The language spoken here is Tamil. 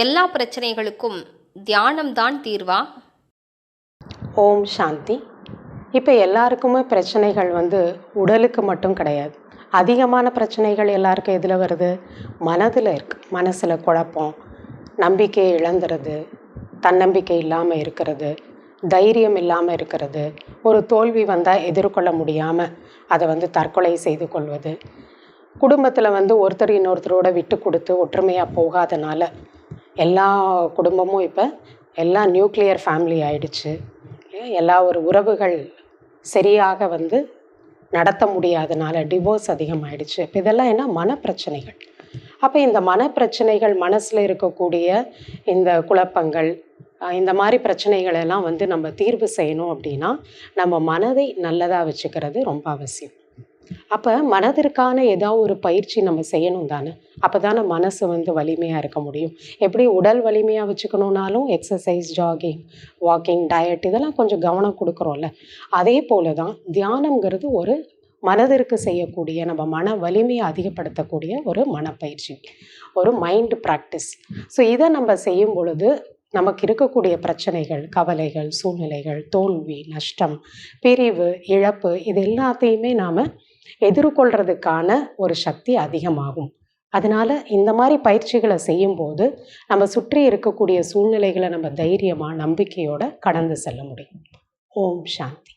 எல்லா பிரச்சனைகளுக்கும் தியானம்தான் தீர்வா? ஓம் சாந்தி. இப்போ எல்லாருக்குமே பிரச்சனைகள் வந்து உடலுக்கு மட்டும் கிடையாது. அதிகமான பிரச்சனைகள் எல்லாருக்கும் எதில் வருது? மனதில் இருக்குது மனசில் குழப்பம் நம்பிக்கையை இழந்துறது தன்னம்பிக்கை இல்லாமல் இருக்கிறது தைரியம் இல்லாமல் இருக்கிறது ஒரு தோல்வி வந்தால் எதிர்கொள்ள முடியாமல் அதை வந்து தற்கொலை செய்து கொள்வது குடும்பத்தில் வந்து ஒருத்தர் இன்னொருத்தரோட விட்டு கொடுத்து ஒற்றுமையாக போகாதனால எல்லா குடும்பமும் இப்போ எல்லாம் நியூக்ளியர் ஃபேமிலி ஆயிடுச்சு. எல்லா ஒரு உறவுகள் சரியாக வந்து நடத்த முடியாதனால டிவோர்ஸ் அதிகமாயிடுச்சு. இப்போ இதெல்லாம் என்ன? மனப்பிரச்சனைகள். அப்போ இந்த மனப்பிரச்சனைகள் மனசில் இருக்கக்கூடிய இந்த குழப்பங்கள் இந்த மாதிரி பிரச்சனைகளெல்லாம் வந்து நம்ம தீர்வு செய்யணும் அப்படின்னா நம்ம மனதை நல்லதாக வச்சுக்கிறது ரொம்ப அவசியம். அப்போ மனதிற்கான ஏதாவது ஒரு பயிற்சி நம்ம செய்யணும் தானே? அப்போ தானே மனசு வந்து வலிமையாக இருக்க முடியும். எப்படி உடல் வலிமையாக வச்சுக்கணுன்னாலும் எக்ஸசைஸ் ஜாகிங் வாக்கிங் டயட் இதெல்லாம் கொஞ்சம் கவனம் கொடுக்குறோம்ல. அதே போல தான் தியானம்ங்கிறது ஒரு மனதிற்கு செய்யக்கூடிய நம்ம மன வலிமையை அதிகப்படுத்தக்கூடிய ஒரு மனப்பயிற்சி ஒரு மைண்ட் ப்ராக்டிஸ் ஸோ இதை நம்ம செய்யும் பொழுது நமக்கு இருக்கக்கூடிய பிரச்சனைகள் கவலைகள் சூழ்நிலைகள் தோல்வி நஷ்டம் பிரிவு இழப்பு இது எல்லாத்தையுமே நாம் எதிர்கொள்றதுக்கான ஒரு சக்தி அதிகமாகும். அதனால இந்த மாதிரி பயிற்சிகளை செய்யும்போது நம்ம சுற்றி இருக்கக்கூடிய சூழ்நிலைகளை நம்ம தைரியமாக நம்பிக்கையோட கடந்து செல்ல முடியும். ஓம் சாந்தி.